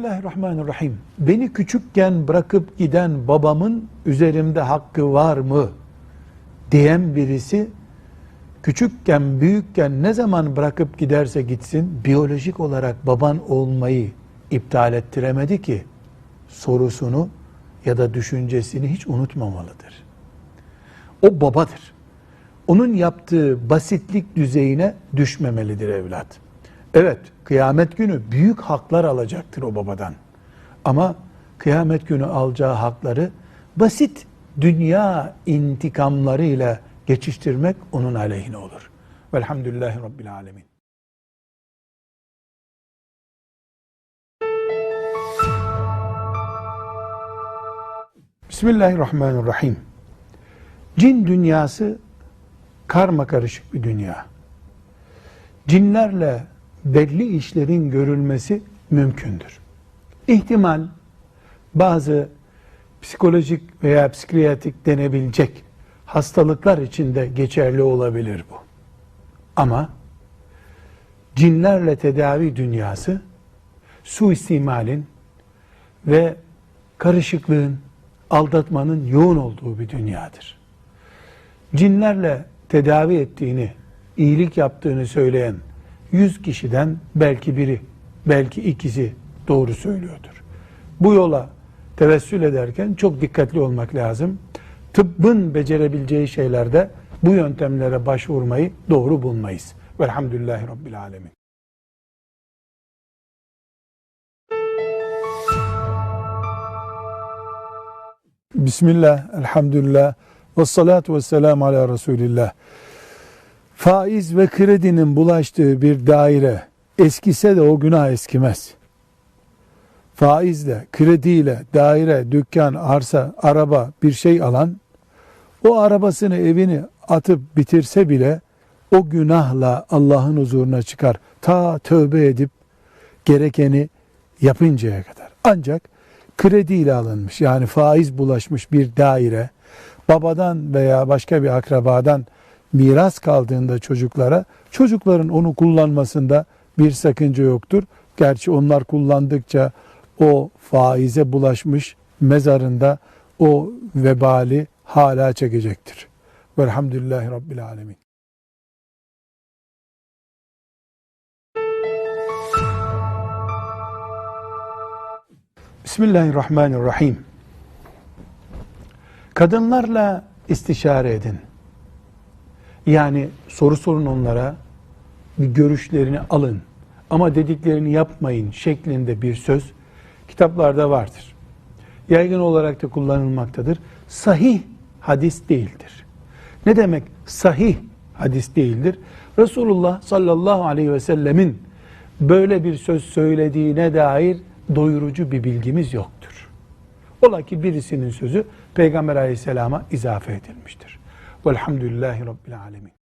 Bismillahirrahmanirrahim. Beni küçükken bırakıp giden babamın üzerimde hakkı var mı? diyen birisi küçükken büyükken ne zaman bırakıp giderse gitsin biyolojik olarak baban olmayı iptal ettiremedi ki sorusunu ya da düşüncesini hiç unutmamalıdır. O babadır. Onun yaptığı basitlik düzeyine düşmemelidir evlat. Evet, kıyamet günü büyük haklar alacaktır o babadan. Ama kıyamet günü alacağı hakları basit dünya intikamlarıyla geçiştirmek onun aleyhine olur. Velhamdülillahi Rabbil Alemin. Bismillahirrahmanirrahim. Cin dünyası karma karışık bir dünya. Cinlerle belli işlerin görülmesi mümkündür. İhtimal bazı psikolojik veya psikiyatrik denebilecek hastalıklar içinde geçerli olabilir bu. Ama cinlerle tedavi dünyası suistimalin ve karışıklığın, aldatmanın yoğun olduğu bir dünyadır. Cinlerle tedavi ettiğini, iyilik yaptığını söyleyen yüz kişiden belki biri, belki ikisi doğru söylüyordur. Bu yola tevessül ederken çok dikkatli olmak lazım. Tıbbın becerebileceği şeylerde bu yöntemlere başvurmayı doğru bulmayız. Velhamdülillahi Rabbil Alemin. Bismillah, elhamdülillah, ve salatu ve selamu ala Resulillah. Faiz ve kredinin bulaştığı bir daire eskise de o günah eskimez. Faizle, krediyle, daire, dükkan, arsa, araba bir şey alan, o arabasını, evini atıp bitirse bile o günahla Allah'ın huzuruna çıkar. Ta tövbe edip gerekeni yapıncaya kadar. Ancak krediyle alınmış yani faiz bulaşmış bir daire babadan veya başka bir akrabadan miras kaldığında çocuklara çocukların onu kullanmasında bir sakınca yoktur. Gerçi onlar kullandıkça o faize bulaşmış mezarında o vebali hala çekecektir. Velhamdülillahi Rabbil Alemin. Bismillahirrahmanirrahim. Kadınlarla istişare edin. Yani soru sorun onlara, bir görüşlerini alın. Ama dediklerini yapmayın şeklinde bir söz kitaplarda vardır. Yaygın olarak da kullanılmaktadır. Sahih hadis değildir. Ne demek sahih hadis değildir? Resulullah sallallahu aleyhi ve sellemin böyle bir söz söylediğine dair doyurucu bir bilgimiz yoktur. Ola ki birisinin sözü Peygamber aleyhisselama izafe edilmiştir. Velhamdülillahi Rabbil alemin.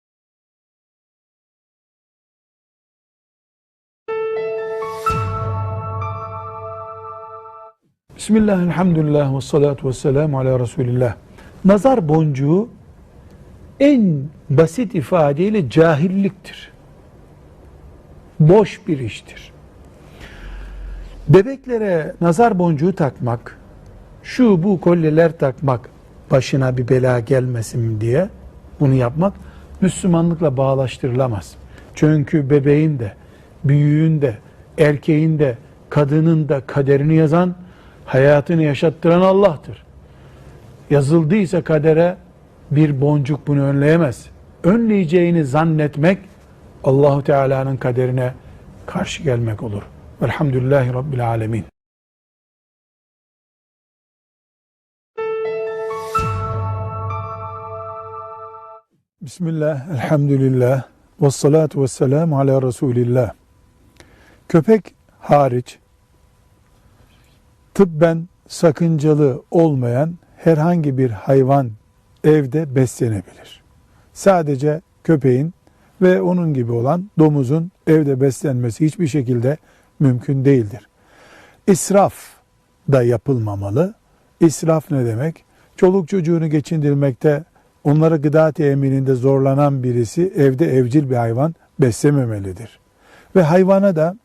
Bismillah, elhamdülillah ve salatu ve selamu ala Resulillah. Nazar boncuğu en basit ifadeyle cahilliktir. Boş bir iştir. Bebeklere nazar boncuğu takmak, şu bu kolyeler takmak, başına bir bela gelmesin diye bunu yapmak Müslümanlıkla bağlaştırılamaz. Çünkü bebeğin de, büyüğün de, erkeğin de, kadının da kaderini yazan, hayatını yaşattıran Allah'tır. Yazıldıysa kadere bir boncuk bunu önleyemez. Önleyeceğini zannetmek Allahu Teala'nın kaderine karşı gelmek olur. Velhamdülillahi Rabbil Alemin. Bismillah, elhamdülillah, ve salatu ve selamu ala Resulillah. Köpek hariç, tıbben sakıncalı olmayan herhangi bir hayvan evde beslenebilir. Sadece köpeğin ve onun gibi olan domuzun evde beslenmesi hiçbir şekilde mümkün değildir. İsraf da yapılmamalı. İsraf ne demek? Çoluk çocuğunu geçindirmekte, onlara gıda temininde zorlanan birisi evde evcil bir hayvan beslememelidir. Ve hayvana da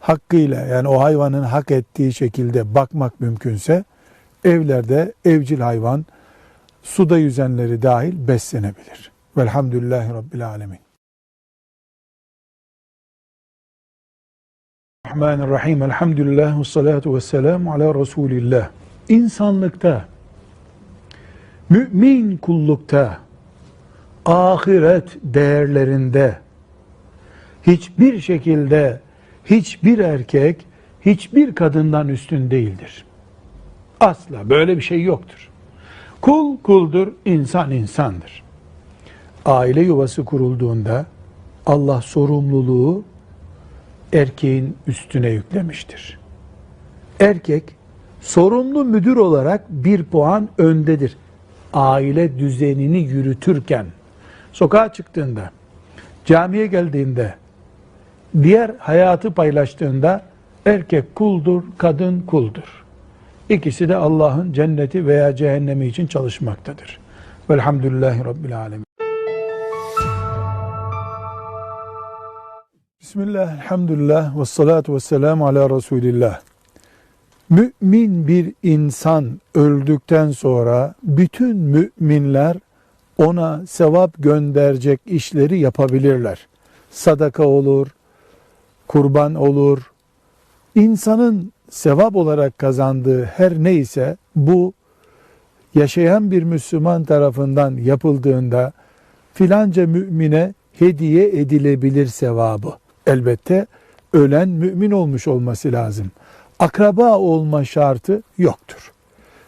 hakkıyla yani o hayvanın hak ettiği şekilde bakmak mümkünse evlerde evcil hayvan suda yüzenleri dahil beslenebilir. Velhamdülillahi Rabbil Alemin. Rahmanirrahim. Elhamdülillah ve salatu ve selamu ala Resulillah. İnsanlıkta, mümin kullukta, ahiret değerlerinde hiçbir şekilde hiçbir erkek hiçbir kadından üstün değildir. Asla böyle bir şey yoktur. Kul kuldur, insan insandır. Aile yuvası kurulduğunda Allah sorumluluğu erkeğin üstüne yüklemiştir. Erkek sorumlu müdür olarak bir puan öndedir. Aile düzenini yürütürken, sokağa çıktığında, camiye geldiğinde, diğer hayatı paylaştığında erkek kuldur, kadın kuldur. İkisi de Allah'ın cenneti veya cehennemi için çalışmaktadır. Velhamdülillahi Rabbil Alemin. Bismillah, elhamdülillah, ve salatu ve selamu ala Resulillah. Mümin bir insan öldükten sonra bütün müminler ona sevap gönderecek işleri yapabilirler. Sadaka olur, kurban olur. İnsanın sevap olarak kazandığı her neyse bu yaşayan bir Müslüman tarafından yapıldığında filanca mümine hediye edilebilir sevabı. Elbette ölen mümin olmuş olması lazım. Akraba olma şartı yoktur.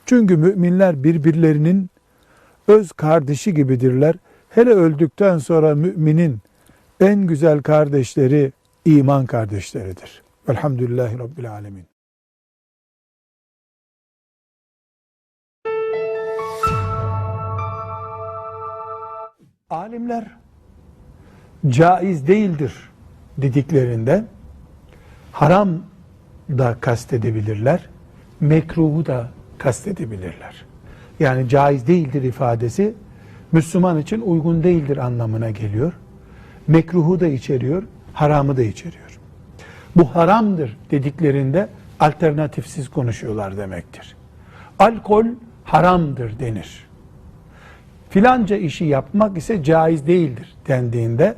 Çünkü müminler birbirlerinin öz kardeşi gibidirler. Hele öldükten sonra müminin en güzel kardeşleri iman kardeşleridir. Velhamdülillahi Rabbil Alemin. Alimler caiz değildir dediklerinde haram da kastedebilirler, mekruhu da kastedebilirler. Yani caiz değildir ifadesi Müslüman için uygun değildir anlamına geliyor. Mekruhu da içeriyor, haramı da içeriyor. Bu haramdır dediklerinde alternatifsiz konuşuyorlar demektir. Alkol haramdır denir. Filanca işi yapmak ise caiz değildir dendiğinde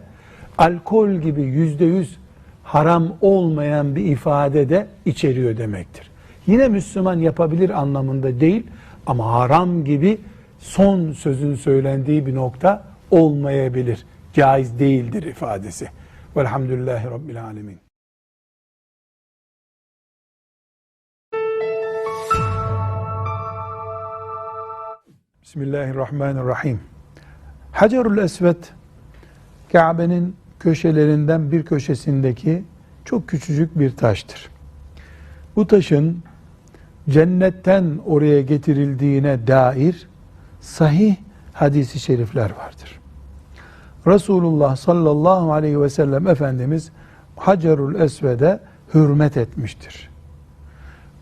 alkol gibi yüzde yüz haram olmayan bir ifade de içeriyor demektir. Yine Müslüman yapabilir anlamında değil ama haram gibi son sözün söylendiği bir nokta olmayabilir. Caiz değildir ifadesi. Velhamdülillahi Rabbil Alemin. Bismillahirrahmanirrahim. Hacerul Esved Kabe'nin köşelerinden bir köşesindeki çok küçücük bir taştır. Bu taşın cennetten oraya getirildiğine dair sahih hadisi şerifler vardır. Resulullah sallallahu aleyhi ve sellem Efendimiz Hacerul Esved'e hürmet etmiştir.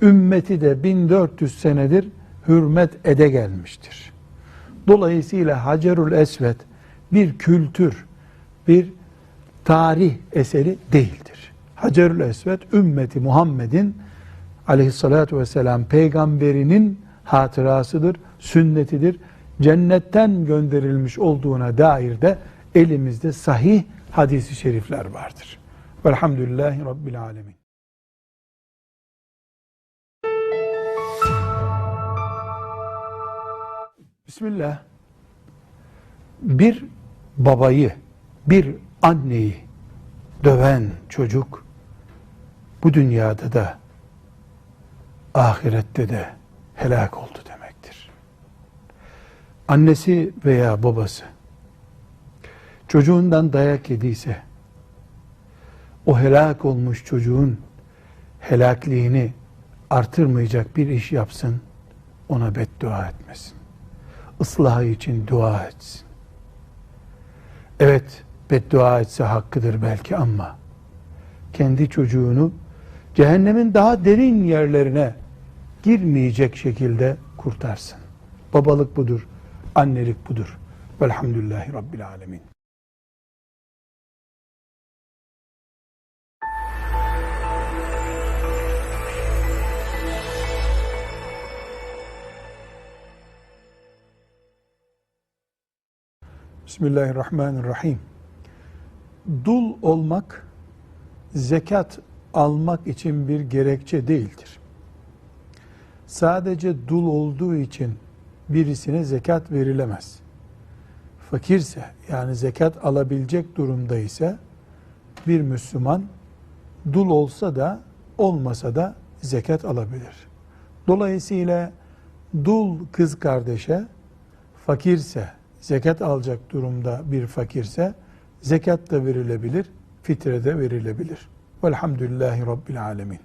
Ümmeti de 1400 senedir hürmet ede gelmiştir. Dolayısıyla Hacerul Esved bir kültür, bir tarih eseri değildir. Hacerül Esved ümmeti Muhammed'in aleyhissalatu vesselam peygamberinin hatırasıdır, sünnetidir. Cennetten gönderilmiş olduğuna dair de elimizde sahih hadisi şerifler vardır. Velhamdülillahi Rabbil Alemin. Bismillah. Bir babayı, bir anneyi döven çocuk bu dünyada da ahirette de helak oldu demektir. Annesi veya babası çocuğundan dayak yediyse o helak olmuş çocuğun helakliğini artırmayacak bir iş yapsın ona beddua etmesin. Islahı için dua etsin. Evet beddua etse hakkıdır belki ama kendi çocuğunu cehennemin daha derin yerlerine girmeyecek şekilde kurtarsın. Babalık budur, annelik budur. Velhamdülillahi Rabbil Alemin. Bismillahirrahmanirrahim. Dul olmak zekat almak için bir gerekçe değildir. Sadece dul olduğu için birisine zekat verilemez. Fakirse yani zekat alabilecek durumda ise bir Müslüman dul olsa da olmasa da zekat alabilir. Dolayısıyla dul kız kardeşe fakirse, zekat alacak durumda bir fakirse zekat da verilebilir, fitre de verilebilir. Velhamdülillahi Rabbil Alemin.